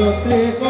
জগতে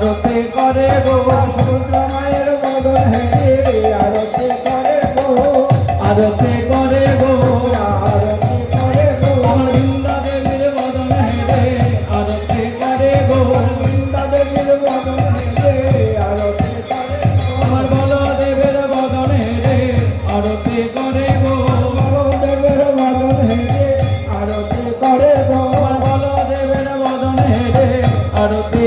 আরতি করে গো সমুদ্র মায়ের মদন হেঁটে আরতি করে গো, আরতি করে গো, আরতি করে গো বৃন্দা দেবীর মদন হেঁটে আরতি করে গো বৃন্দা দেবীর মদন হেঁটে আরতি করে গো, আমার বল দেবের মদন হেঁটে আরতি করে গো দেবের মদন হেঁটে আরতি করে গো, আমার বল দেবের মদন হেঁটে আরতি